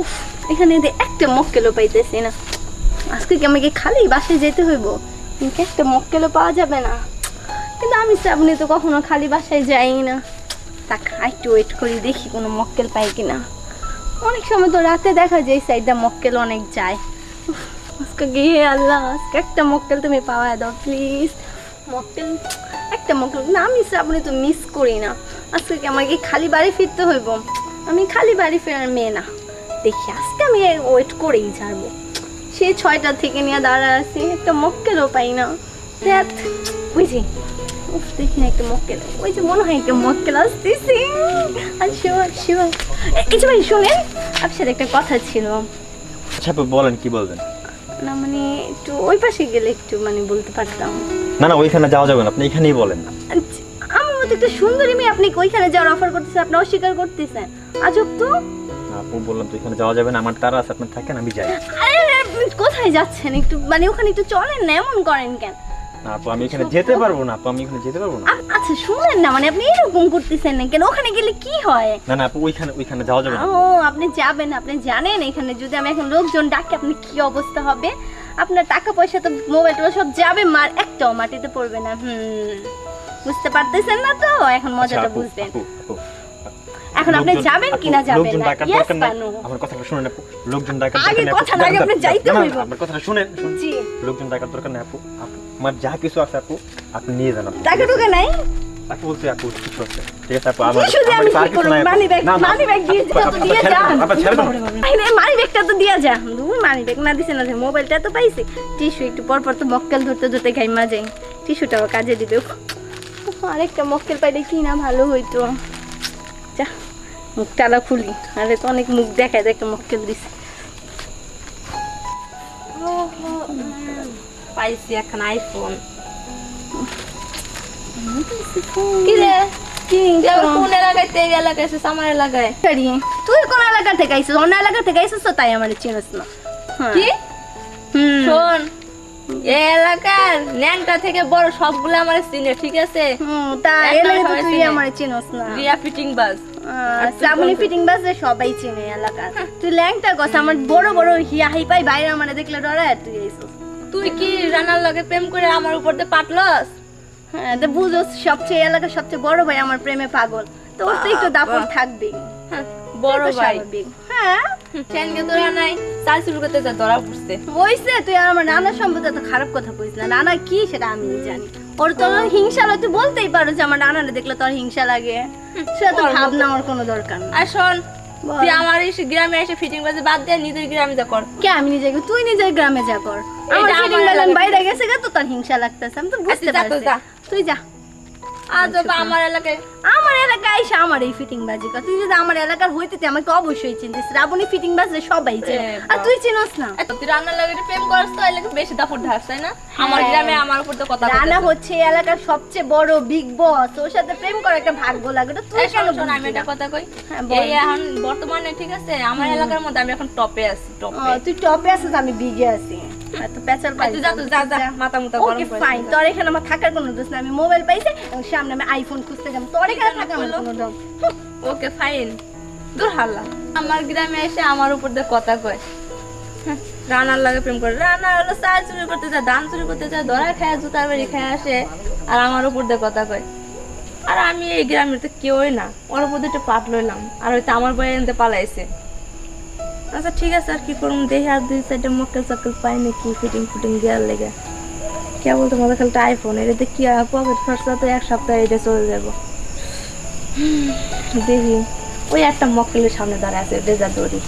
উফ, এখানে এদের একটা মক্কেলও পাইতেছি না। আজকে কি আমাকে খালি বাসায় যেতে হইব? কিন্তু একটা মক্কেলও পাওয়া যাবে না? কিন্তু আমি শ্রাবণী তো কখনো খালি বাসায় যাই না। তা একটু ওয়েট করি, দেখি কোনো মক্কেল পাই কিনা। অনেক সময় তো রাতে দেখা যায় সাইডটা মক্কেল অনেক যায়। আজকে গিয়ে আল্লাহ, আজকে একটা মক্কেল তুমি পাওয়া দাও প্লিজ মক্কেল, একটা মক্কেল। না, আমি শ্রাবণী তো মিস করি না। আজকে কি আমাকে খালি বাড়ি ফিরতে হইব? আমি খালি বাড়ি ফেরার মেয়ে না। দেখি আজকে আমি ওয়েট করেই ছাড়বো। সেই ছয়টা থেকে নিয়ে দাঁড়া আছি একটা মক্কেলও পাই না। ধ্যাৎ, বুঝি উফ দেখি না একটা মক্কেল। ওই যে মনে হয় একটা মক্কেল আসতেছি। আর শিওর শিওর। এই যে ভাই শোনেন আপনার সাথে একটা কথা ছিল। আচ্ছা বলেন কি বলবেন? না মানে একটু ওই পাশে গেলে একটু মানে বলতে পারতাম। না না ওইখানে যাওয়া যাবে না আপনি এখানেই বলেন আচ্ছা, আমার মতো একটা সুন্দরী মেয়ে আপনি ওইখানে যাওয়ার অফার করতেছেন? আপনি অস্বীকার করতেছেন? আজব তো। আপু বললাম তো এখানে যাওয়া যাবে না আমার তারা আছে আপনি থাকেন আমি যাই। আরে কোথায় যাচ্ছেন? একটু মানে ওখানে একটু চলেন না এমন করেন কেন? না আপু আমি এখানে যেতে পারব না আপু আমি এখানে যেতে পারব না। আ- আচ্ছা শুনেন না মানে আপনি এরকম করতেছেন না কেন? ওখানে গেলে কি হয়? না না আপু ওইখানে ওইখানে যাওয়া যাবে না। ও আপনি যাবেন আপনি জানেন এখানে যদি আমি এখন লোকজন ডাকি আপনি কি অবস্থা হবে? আপনার টাকা পয়সা তো মোবাইল টোবাইল সব যাবে মার একটাও মাটিতে পড়বে না হুম। বুঝতে পারতেছেন না তো? এখন আচ্ছা, মজাটা আপু, বুঝবেন। আপু, আপু, এখন আপনি যাবেন কিনা যাবেন লোকজন না? নাই। বানু? আমার কথাটা শুনেন আপু। লোকজন ডাকার আগে আপু। কথা না, আগে আপনি যাইতে হইব। আমার কথাটা শুনেন। জি। লোকজন ডাকার দরকার নাই আপু। আপু আমার যা কিছু আছে আপু আপনি নিয়ে যান আপু। টাকা টুকা নাই? আপু বলছি আপু কিছু আছে। ঠিক আছে আপু আমার কিছু আমি কি করব? মানি ব্যাগ মানি ব্যাগ দিয়ে যা তো দিয়ে যান দেন, ছেড়ে। আরে মানি ব্যাগটা তো দিয়া যা। দূর মানি ব্যাগ না দিছে না মোবাইলটা তো পাইছি। টিস্যু একটু পর পর তো মক্কেল ধরতে ধরতে খাই মাঝে। টিস্যুটাও কাজে দিবে। আরেকটা মক্কেল পাইলে কি না ভালো হইতো। যা। মুখটালা খুলি আরে তো অনেক মুখ দেখায় একটা মক্কেল দিছে। পাইছি এখন আইফোন কি রে? তুই কোন এলাকা থেকে আইছিস? অন্য এলাকা থেকে আইছিস তো তাই আমার চিনিস না। হ্যাঁ। কি? শোন এলাকার ন্যাংটা থেকে বড় সবগুলো আমার চিনে ঠিক আছে? হুম, তা এলাকা তুই আমার চিনস না। Riya fitting bus. Shrabani fitting বাসে সবাই চিনে এলাকার। তুই ল্যাংটা গছ আমার বড় বড় হিয়া হাই পাই বাইরে আমার দেখলে ডরে তুই তুই কি রানার লগে প্রেম করে আমার উপর দিয়ে পাটলস হ্যাঁ তো বুঝোস সবচেয়ে এলাকার সবচেয়ে বড় ভাই আমার প্রেমে পাগল। তো ওর তো একটু দাপট থাকবে হ্যাঁ, বড় ভাই। হ্যাঁ। চেনকে তোরা নাই চাল শুরু করতে ধরা পড়ছে। হইছে তুই আর আমার নানার সম্পর্কে তো খারাপ কথা কইস না। নানা কি সেটা আমি জানি। ওর তো হিংসা লাগে। তুই বলতেই পারো যে আমার নানারে দেখলে তোর হিংসা লাগে। সেটা তো ভাবনা আমার কোনো দরকার না। আর শোন। তুই আমার এই গ্রামে এসে ফিটিং বাজে বাদ দিয়ে নিজের গ্রামে যা কর। কে আমি নিজে তুই নিজের গ্রামে যা কর। আমার ফিটিং বাজে বাইরে গেছে গা তো তোর হিংসা লাগতেছে। আমি তো বুঝতে আচ্ছা, যা পারছি। তুই যা। আজ আমার এলাকায় আমার এলাকায় এসে আমার এই ফিটিং বাজি কর তুই যদি আমার এলাকার হইতে তুই আমাকে অবশ্যই চিনতিস। রাবণী ফিটিং বাজে সবাই চেনে। আর তুই চিনস না। তুই রান্নার লগে প্রেম করছ তো এলাকা বেশি দাপট ঢাস তাই না? আমার হ্যাঁ। গ্রামে আমার উপর তো কথা রানা হচ্ছে এই এলাকার সবচেয়ে বড় বিগ বস ওর সাথে প্রেম করার একটা ভাগ্য লাগে। ওটা তুই কেন শোন, আমি একটা কথা কই। হ্যাঁ, এই এখন বর্তমানে ঠিক আছে? আমার এলাকার মধ্যে আমি এখন টপে আছি টপে তুই টপে আছিস আমি বিগে আছি। এত পেঁচাল আর তুই যা তুই যা যা মাথা মুতা গরম ওকে ফাইন তোর এখানে আমার থাকার কোনো দোষ না আমি মোবাইল পাইছি সামনে আমি আইফোন খুঁজতে যাব। তোর এখানে ওকে ফাইন। দূর হাল্লা। আমার গ্রামে এসে আমার উপর দিয়ে কথা কয়। হ্যাঁ, রানার লাগে প্রেম করে। রানা হলো চুরি করতে যায় ধান চুরি করতে ধরা খায় জুতা বেরি খায় আসে আর আমার উপর দিয়ে কথা কয়। আর আমি এই গ্রামের তো কেউই না। ওর উপর দিয়ে পাট লইলাম। আর হয়তো আমার বই এনতে পালাইছে। আচ্ছা ঠিক আছে আর কি করুন দেখি আর দুই সাইডে মক্কেল চক্কেল পাই নাকি ফিটিং ফুটিং দেওয়ার লেগে। কে বলতো মধ্যে খালি আইফোন এটা কি পকেট খরচা? তো এক সপ্তাহে এটা চলে যাব। দেখি। ওই একটা মক্কেলের সামনে দাঁড়ায় আছে দড়ি।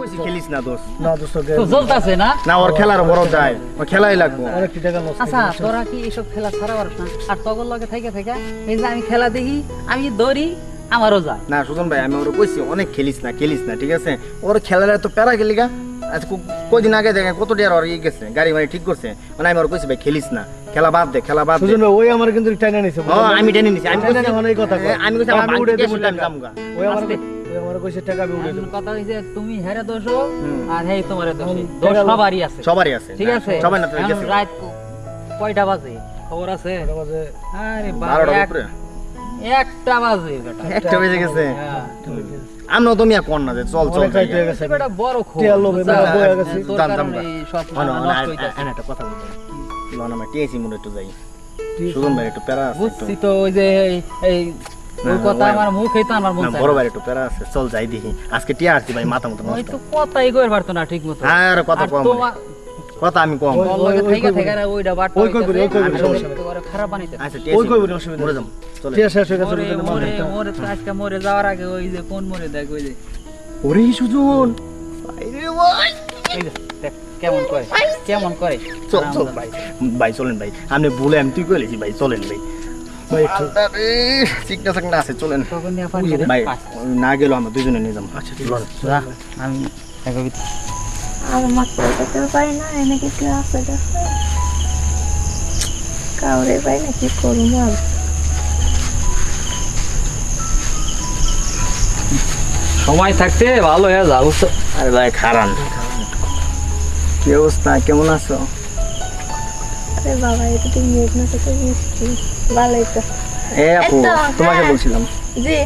ওর খেলিস না দোষ না দোস্তকে তো জ্বলতাছে না? না ওর খেলার বড় যায়। ও খেলাই লাগবো। অনেক টাকা লস আচ্ছা তোরা কি এসব খেলা ছাড়া পারস না? আর তগর লগে থেকে থেকে এই যে আমি খেলা দেখি আমি দৌড়ি আমারও যায়। না সুজন ভাই আমি ওর কইছি অনেক খেলিস না খেলিস না ঠিক আছে? ওর খেলার তো প্যারা খেলি গা। আজ কদিন আগে দেখেন কত ডিয়ার ওর গেছে গাড়ি মারি ঠিক করছে। মানে আমি ওর কইছি ভাই খেলিস না। খেলা বাদ দে খেলা বাদ সুজন ভাই ওই আমার কিন্তু টাইনা নিছে। ও আমি টেনে নিছি আমি কইছি নেওয়ার কথা আমি কইছি আমি উড়ে দেবো। যামগা ওই আমার ওই আমার কইছে টাকা আমি উড়ে এখন দেবো। কথা হইছে তুমি হেরে দোষ। আর হেই তোমার দোষ। দোষ সবারই আছে। সবারই আছে। ঠিক আছে? সবাই না তো গেছে। রাত কয়টা বাজে? খবর আছে? এটা বাজে। আরে বাবা, বারোটার এক- উপরে? একটা বাজে একটা বেজে গেছে। হ্যাঁ। তো মিয়া কোন না যে চল চল অনেক এটা বড় খোল টিয়া লোভে বুঝছা? গেছে। জানতাম না। মানে হইতাছে। একটা কথা বলব আমার টিএসি মোড়ে একটু যাই। সুজন ভাই একটু প্যারা আছে বুঝছি তো ওই যে এই- এই ওই কথা আমার মুখেই তো আমার মন চায় বড় ভাই একটু প্যারা আছে চল যাই দেখি। আজকে টিয়া আসছি ভাই মাথা মতো নষ্ট। তো কথাই কইর পারতো না ঠিক মতো আর কথা কম কথা আমি কম। লগে ওই থাইকা কইবো থাইকা না। ওইটা বাট ওই কইবো ওই কইবো না, সমস্যা নাই। খারাপ বানাইতে আচ্ছা ওই কইবো অসুবিধা মরে যাম চলে টিয়া শেষ হয়ে গেছে মরে মরে তো আজকে মরে যাওয়ার আগে ওই যে কোন মরে দেখ ওই যে। ওরে সুজন! দেখ কেমন করে? কেমন করে? চল চল ভাই ভাই চলেন ভাই। আপনি ভুলে আমি তুই কইলেছি ভাই? চলেন ভাই। ভাই চিকনা চিকনা আছে চলেন। তখন নিয়ে পানি দে। ভাই না গেলেও আমরা দুজনে নিয়ে যাব। আচ্ছা ঠিক আছে। আমি আর মাত্র যেতে পারি না এনে কিছু আছে কাউরে পাই না কি করব আর সময় থাকতে ভালো হয়ে যা আরে ভাই খারান। কি অবস্থা? কেমন আছো? আরে বাবা এটা তো মেঘ না তো মিষ্টি। ভালোই তো। এ আপু তোমাকে হ্যাঁ। বলছিলাম। জি।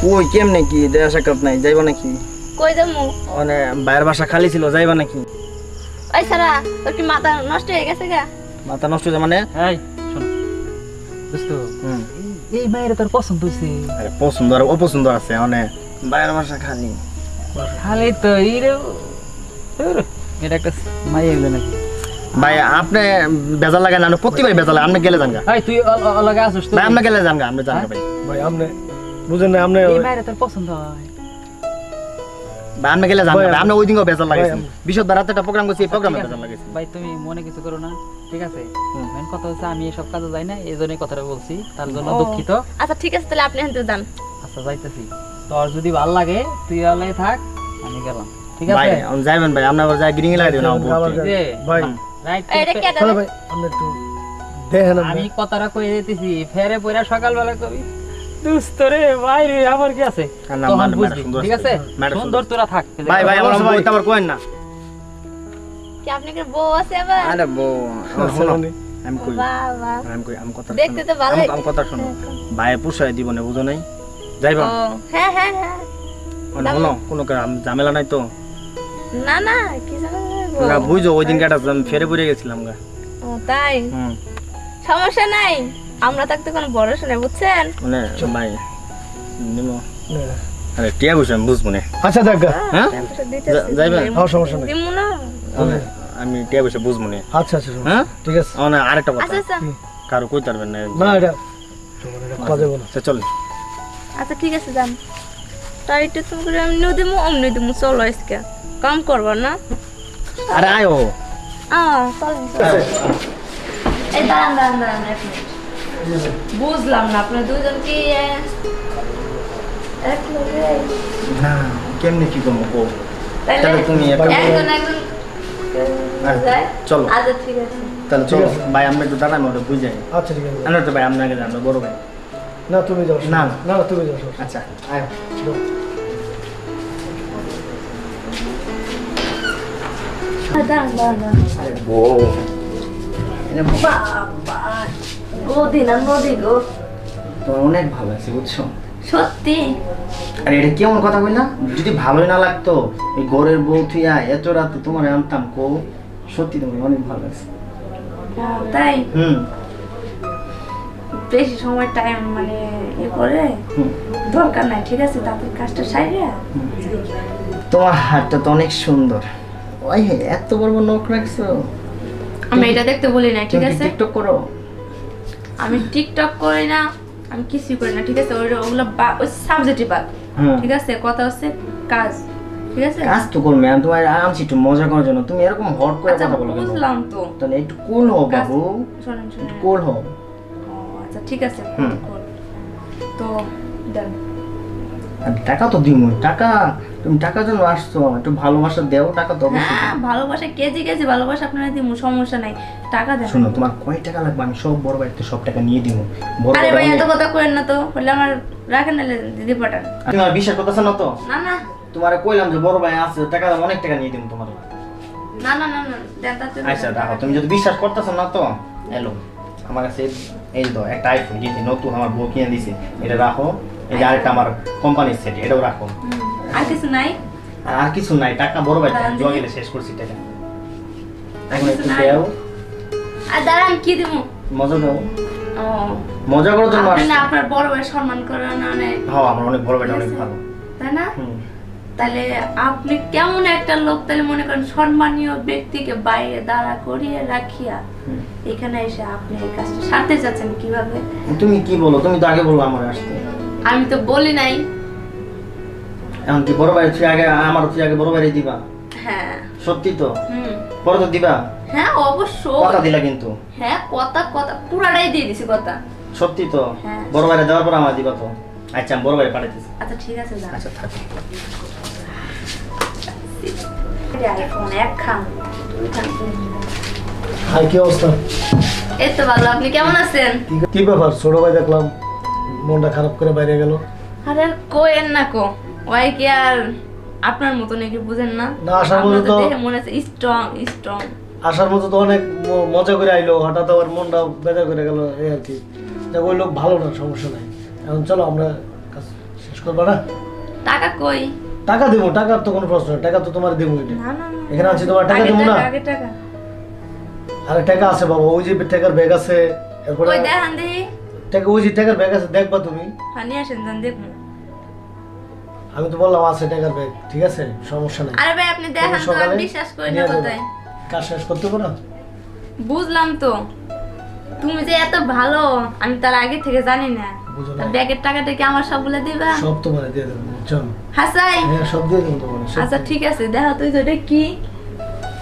কই কেমনে কি? দেয়া সাক্ষাৎ নাই যাইবা নাকি? কই যাব? মানে বাইরের বাসা খালি ছিল যাইবা নাকি? ওই সারা তোর কি মাথা নষ্ট হয়ে গেছে গা? মাথা নষ্ট হয়ে মানে? এই শোনো। বুঝতো হুম। এই মায়ের তোর পছন্দ হয়েছে আরে পছন্দ আর অপছন্দ আছে মানে বাইরের বাসা খালি। খালি তো এই রে ধুর, এটা একটা মাই এগুলো নাকি? ভাই আপনি বেজাল লাগে না প্রতিবার বেজাল আপনি গেলে এই তুই অলগে আসিস তো ভাই আপনি গেলে যান আপনি যান ভাই। ভাই আপনি বুঝেন না আপনি এই মায়ের তোর পছন্দ হয়। ভাই আপনি গেলে যান গা ভাই, ভাই, আপনি ওই দিনও বেজাল লাগাইছেন। বিশদ রাতে একটা প্রোগ্রাম করছি এই প্রোগ্রামে বেজাল লাগাইছেন। ভাই তুমি মনে কিছু করো না ঠিক আছে? মেন কথা হচ্ছে আমি এসব কাজে যাই না এই জন্যই কথাটা বলছি তার জন্য দুঃখিত। আচ্ছা ঠিক আছে তাহলে আপনি যান। আচ্ছা যাইতেছি। তোর যদি ভালো লাগে তুই থাক আমি গেলাম। ঠিক ভাই আছে আমি যাইবেন ভাই আপনি আবার যাই গ্রিং লাগাই দিবেন ভাই রাইট এটা কে তাহলে ভাই আপনি একটু দেখেন আমি। কথাটা কই দিতেছি ফেরে পয়রা সকালবেলা কবি। দুস্ত রে ভাই রে আমার কি আছে? তখন বুঝবি ঠিক আছে। সুন্দর। তোরা থাক ভাই ভাই আমার ভাই। আবার কোয়েন না। কি আপনি কি বউ আছে আবার? আরে বউ শোনো। আমি কই? বাবা। আমি কই আমি কথা দেখতে তো ভালোই। আমি- কথা শোনো। ভাই পুষাই দিব না বুঝো নাই? যাইবা? হ্যাঁ হ্যাঁ হ্যাঁ। মানে কোনো কা- ঝামেলা নাই তো? না না কি জানো না বুঝো ওই দিন কাটা আমি ফেরে পড়ে গেছিলাম গা। ও তাই? হুম। সমস্যা নাই। আমরা থাকতে কোনো ভরসা নেই বুঝছেন? মানে ভাই নিমো। না। আরে টিয়া বসে আমি বুঝব না। আচ্ছা দেখ হ্যাঁ? যাইবেন? হ্যাঁ সমস্যা নেই। দিমু না। আমি টিয়া বসে বুঝব না। আচ্ছা আচ্ছা হ্যাঁ? ঠিক আছে। মানে আরেকটা কথা। আচ্ছা আচ্ছা। কারও কই পারবেন না। না এটা তোমার এটা কথা দেবো না আচ্ছা চল আচ্ছা ঠিক আছে যান। তুমি করে আমি নিয়ে দিমু অমনি দিমু চলো আজকে। কাম করব না? আরে আয়। ও আহ চলেন। চলেন। এই দাঁড়ান দাঁড়ান দাঁড়ান এক মিনিট। বুঝলাম না আপনার দুজন কি এক লগে? না কেমনে কি করব কো তাহলে তুমি একজন একজন হ্যাঁ, চলো। আচ্ছা ঠিক আছে। তাহলে চলো ভাই আমরা একটু দাঁড়ান ওটা বুঝাই। আচ্ছা ঠিক আছে। তো ভাই আপনাকে জানব বড় ভাই। না তুমি যাও না। না না তুমি যাও আচ্ছা আয়। না অনেক ভালো আছে বুঝছ? সত্যি? আর এটা কেমন কথা কইলা? যদি ভালোই না লাগতো এই ঘরের বউ থুইয়া এত রাত তোমার আনতাম কো সত্যি তোমার অনেক ভালো আছে তাই? হুম। বেশি সময় টাইম মানে এ করে দরকার নাই ঠিক আছে? তাদের কাজটা সাইডে তোমার হাতটা তো অনেক সুন্দর। ওই হে এত বড় বড় নখ রাখছো। আমি এটা দেখতে বলি না ঠিক আছে? টিকটক করো। আমি টিকটক করি না আমি কিছুই করি না ঠিক আছে? ওই ওগুলো বা- ওই সাবজেক্টিভ বাদ। হুম ঠিক আছে? কথা হচ্ছে কাজ ঠিক আছে? কাজ তো করবে আমি তোমার আনছি একটু মজা করার জন্য। তুমি এরকম হট করে আচ্ছা কথা বলো বুঝলাম তো। তাহলে একটু কুল হও বাবু। শোনেন একটু শোনেন। কুল হও। আচ্ছা ঠিক আছে। তো দেন। টাকা তো দিব টাকা তুমি টাকার জন্য আসছো। একটু ভালোবাসা দেও টাকা তো অবশ্যই হ্যাঁ ভালোবাসা কেজি কেজি ভালোবাসা আপনারা দিব সমস্যা নাই। টাকা দেন। শোনো তোমার কয় টাকা লাগবে? আমি সব বড় সব টাকা নিয়ে বড় আরে ভাই এত কথা না তো। বললে আমার রাখেন নাহলে দিদি পাঠান। বিশ্বাস করতেছ না তো? না না। তোমার কইলাম যে বড় ভাই আছে টাকা অনেক টাকা নিয়ে দিব তোমার। না না না না দেন আচ্ছা দেখো তুমি যদি বিশ্বাস করতেছ না তো? এলো। আমার কাছে এই তো একটা আইফোন দিয়েছি নতুন আমার বউ কিনে দিছে এটা রাখো। এই যে আরেকটা আমার কোম্পানির সেট এটাও রাখো। আর কিছু নাই? আর আর কিছু নাই টাকা বড় ভাই দেখি। গেলে শেষ করছি টাকা। এখন একটু। দেও আর দাঁড়ান কি দিব? মজা দাও ও। মজা করো না আপনার বড় ভাই সম্মান করেন অনেক হ্যাঁ আমার অনেক বড় ভাইটা অনেক ভালো। তাই না? হুম। তাহলে আপনি কেমন একটা লোক তাহলে মনে করেন সম্মানীয় ব্যক্তিকে বাইরে দাঁড়া করিয়ে রাখিয়া এখানে এসে আপনি এই কাজটা সারতে চাচ্ছেন কীভাবে? তুমি কি বলো? তুমি তো আগে বলল আমার আসতে। আমি তো বলি নাই। এখন কি বড় ভাই তুই আগে আমার তুই আগে বড় ভাই দিবা? হ্যাঁ। সত্যি তো? হুম। পরে তো দিবা? হ্যাঁ কথা দিলা কিন্তু। হ্যাঁ কথা কথা পুরাটাই দিয়ে দিছি কথা। সত্যি তো? হ্যাঁ। বড় ভাইরে দেওয়ার পর আমার দিবা তো? আচ্ছা আমি বড় ভাই পাঠাইতেছি। আচ্ছা ঠিক আছে আচ্ছা থাক আইফোন এক খান দুই খান তিন খান। হাই কি অবস্থা? এই তো ভালো। আপনি কেমন আছেন? কি- ব্যাপার? ছোট ভাই দেখলাম মনটা খারাপ করে বাইরে গেল। আরে কোয়েন না কো। ওই কি আর আপনার মতো নাকি বুঝেন না? না, আসার মতো তো মনে হচ্ছে স্ট্রং স্ট্রং আসার মতো তো অনেক মজা করে আইলো হঠাৎ আবার মনটা বেজা করে গেল এই আর কি। দেখ ওই লোক ভালো না সমস্যা নাই। এখন চলো আমরা কাজ শেষ করব না? টাকা কই? টাকা দেবো টাকার তো কোনো প্রশ্ন টাকা তো তোমার দেবো এটা। এখানে আছি তোমার টাকা দেবো না? আরে টাকা আছে বাবা ওই যে টাকার ব্যাগ আছে এরপরে ওই দেখান দেখি টাকা ওই যে টাকার ব্যাগ আছে দেখবা তুমি। হ্যাঁ নিয়ে আসেন যান দেখুন। আমি তো বললাম আছে টাকার ব্যাগ ঠিক আছে সমস্যা নেই। আরে ভাই আপনি দেখান তো আমি বিশ্বাস করি না। কথায়। কাজ শেষ করতে পারো? বুঝলাম তো। তুমি যে এত ভালো আমি তার আগে থেকে জানি না। ব্যাগের টাকাটা কি আমার সবগুলো দিবা? সব তোমার দিয়ে দেবো চল হাসাই। হ্যাঁ সব দিয়ে দেবো তোমার। আচ্ছা ঠিক আছে দেখা তুই তো এটা কি?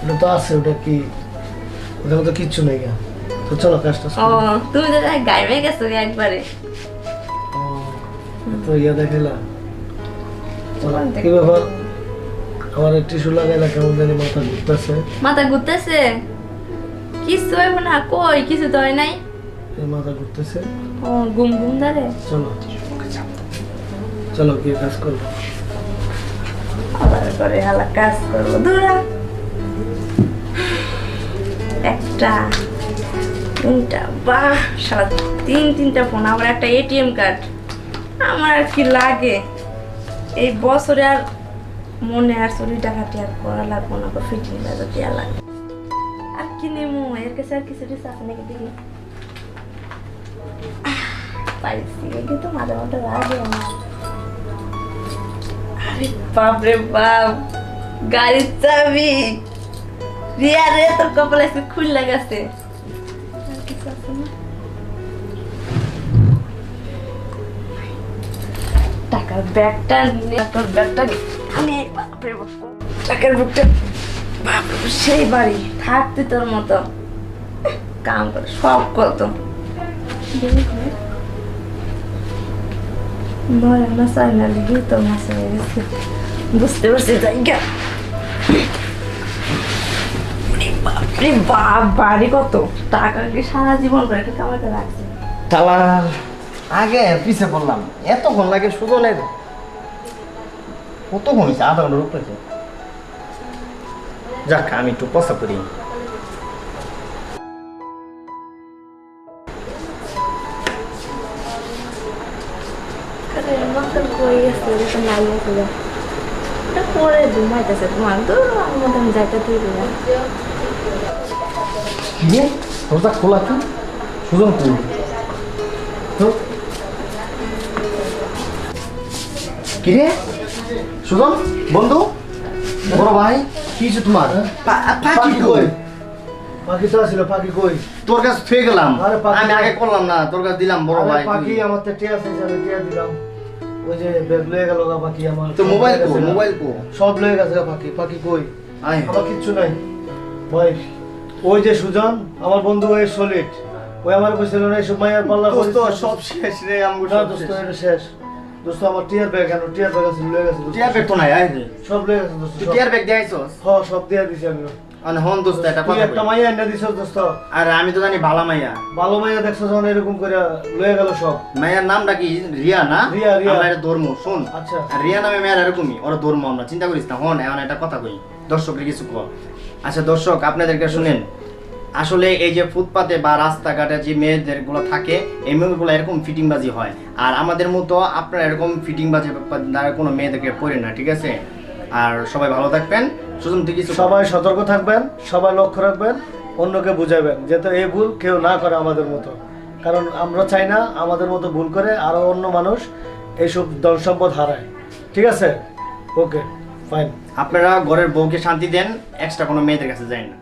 ওটা তো আছে ওটা কি? ওটা তো কিচ্ছু নেই গা। তো চলো কাজটা ও তুমি তো গাইবে গেছো একবারে। তো ইয়ে দেখাইলা? কি ব্যাপার? আমার টিস্যু লাগাইলা কেমন জানি মাথা ঘুরতেছে। মাথা ঘুরতেছে? কিছু হইব না কই? কিছু তো হয় নাই। এই মাথা ঘুরতেছে। ও ঘুম ঘুম ধরে? চলো চলো গিয়ে কাজ আবার করে হালা কাজ করব দূরা একটা তিনটা বাহ সারা তিন তিনটা ফোন আবার একটা এটিএম কার্ড। আমার আর কি লাগে? এই বছরে আর মনে আর চুরি আর করা লাগবো না ফিটিং দেওয়া লাগবে আর কি নেমু? এর কাছে আর কিছু কিছু আছে নাকি দেখি? আহ, পাইছি কিন্তু মাঝে মাঝে লাগে আমার। আরে বাপরে বাপ গাড়ির চাবি। রিয়া রে তোর কপালে আজকে খুললে গেছে আর কিছু আছে না? টাকার ব্যাগটা নিয়ে ব্যাগটা নে। বাপরে বাপ টাকার ব্যাগটা বাপরে সেই বাড়ি থাকতে তোর মতো। কাম করে সব কত না লিখে তোর মাসে বুঝতে বাড়ি কত টাকা কি সারা জীবন করে একটা কামাতে রাখছে তালা আগে পিছে পড়লাম এতক্ষণ লাগে সুজনের কতক্ষণ হয়েছে আধা ঘণ্টার উপরে যাক আমি একটু পচা করি কই গেছে এটা নাই গেছে এটা পরে ঘুমাইতেছে ঘুমান তো আমার মতো আমি যাইতে তুই দিলাম কি দরজা খোলা তো সুজন কই? তো? কিরে সুজন বন্ধু? বড় ভাই কি হয়েছে তোমার? পা- পাখি কই? পাখি তো আসছিল পাখি কই? তোর কাছে থুয়ে গেলাম। আরে পাখি- আমি আগে করলাম না তোর কাছে দিলাম বড় ভাই। পাখি আমার তো টিয়া আছে আমি টিয়া দিলাম। ওই যে ব্যাগ লয়ে গেল গা পাখি আমার তো মোবাইল সব কো। মোবাইল কো? সব লয়ে গেছে গা পাখি পাখি কই? আয় আমার কিচ্ছু নাই। ভাই ওই যে সুজন আমার বন্ধু ওই সলিড ওই আমার কইছিল না এইসব মায়ের পাল্লা দোস্ত সব শেষ রে আমগো সব দোস্ত এটা শেষ। দোস্ত আমার টিয়ার ব্যাগ কেন? টিয়ার ব্যাগ আছে লয়ে গেছে। টিয়ার ব্যাগ তো নাই রে। সব লয়ে গেছে দোস্ত সব। টিয়ার ব্যাগ দেখাইছস হ্যাঁ সব দিয়ে দিছি আমি মানে হন দোস্ত তুই কথা একটা। মাইয়া এনে দিছস দোস্ত। আর আমি তো জানি ভালা মাইয়া। ভালো মাইয়া দেখছ যখন এরকম করে লয়ে গেল সব। মায়ের নামটা কি? রিয়া না? রিয়া, রিয়া। আমরা ধর্ম শোন। আচ্ছা। আর রিয়া নামে মেয়ের এরকমই ওরা ধর্ম আমরা চিন্তা করিস না। হন এখন একটা কথা কই। দর্শকের কিছু কর আচ্ছা দর্শক আপনাদেরকে শুনেন। আসলে এই যে ফুটপাতে বা রাস্তাঘাটে যে মেয়েদেরগুলো থাকে এই মেয়েগুলো এরকম ফিটিংবাজি হয়। আর আমাদের মতো আপনারা এরকম ফিটিংবাজি কোনো মেয়েদেরকে পড়ে না ঠিক আছে? আর সবাই ভালো থাকবেন। সবাই সতর্ক থাকবেন সবাই লক্ষ্য রাখবেন অন্যকে বুঝাবেন যাতে এই ভুল কেউ না করে আমাদের মতো। কারণ আমরা চাই না আমাদের মতো ভুল করে আরও অন্য মানুষ এইসব ধন সম্পদ হারায়। ঠিক আছে? ওকে ফাইন আপনারা ঘরের বউকে শান্তি দেন এক্সট্রা কোনো মেয়েদের কাছে যায় না।